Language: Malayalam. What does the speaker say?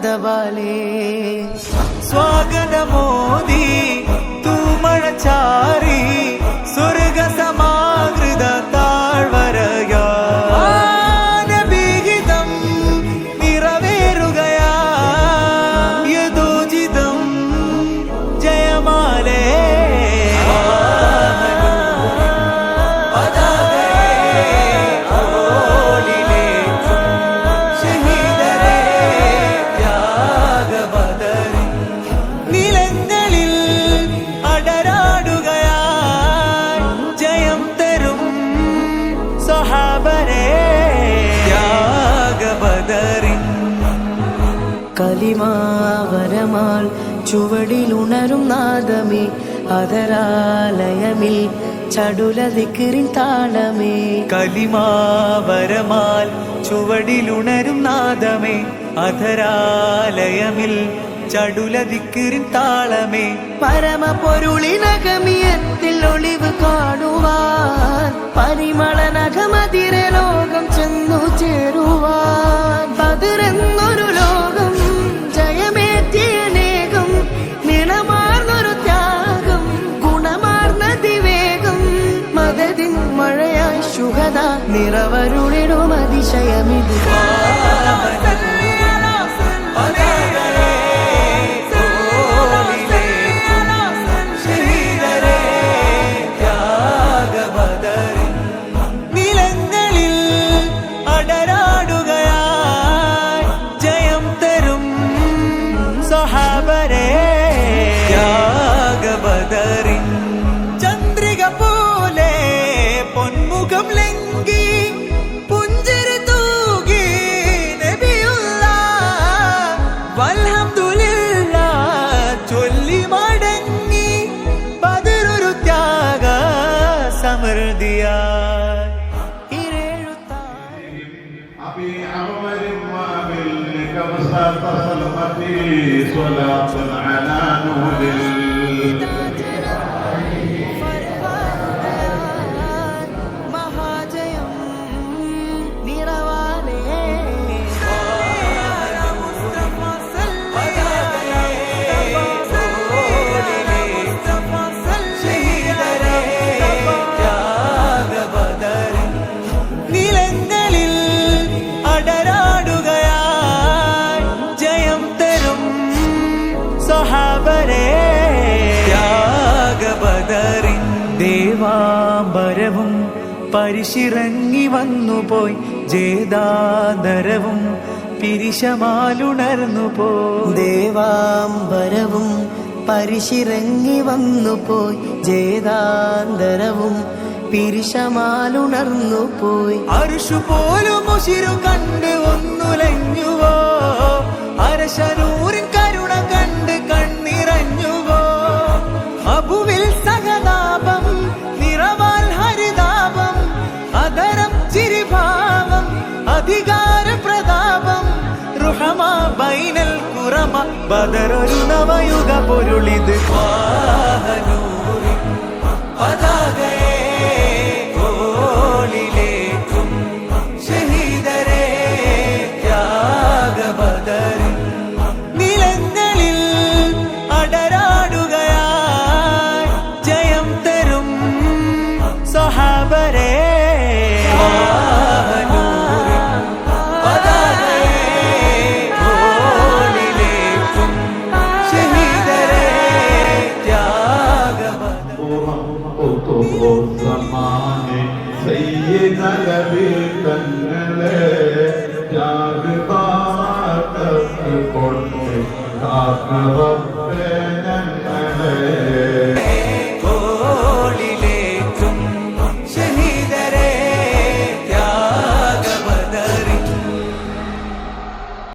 కదవాలి స్వాగతమో ത്യാഗബദറിൻ കലിമാവരമാൽ ചുവടിലുണരും നാദമേ അതരാലയമിൽ ചടുലതിക്കിറിൻ താളമേ കലിമാവരമാൽ ചുവടിലുണരും നാദമേ അധരാലയമിൽ ചടുലതിക്കിറിൻ താളമേ. പരമ പൊരുളിനകമിയത്തിൽ ഒളിവ് കാണുവാൻ പരിമള നഖമതിര ലോകം ചെന്നു ചേരുവാൻ. പതിരെന്നൊരു ലോകം ജയമേറ്റിയനേകം നിണമാർന്നൊരു ത്യാഗം ഗുണമാർന്ന ദിവേഗം. മതതിൻ മഴയായി ശുഭത നിറവരുളിടും അതിശയമിത് صلاة على نور. പരിശിറങ്ങി വന്നുപോയി. ജേതാദരവും പിരിശമാലുണർന്നു പോയി. ദേവാംബരവും പരിശിറങ്ങി വന്നുപോയി. ജേതാന്തരവും പിരിശമാലുണർന്നു പോയി. അരുഷു പോലും കണ്ട് ഒന്നുലഞ്ഞുവോ? അരശനൂരിൻ ബൈനൽ കുറമ ബദറൊരു നവയുഗ പൊരുളിത്. വാഹനൂരി നബി തങ്ങളെ ത്യാഗ പാട്ട കൊണ്ട് കാക്കവ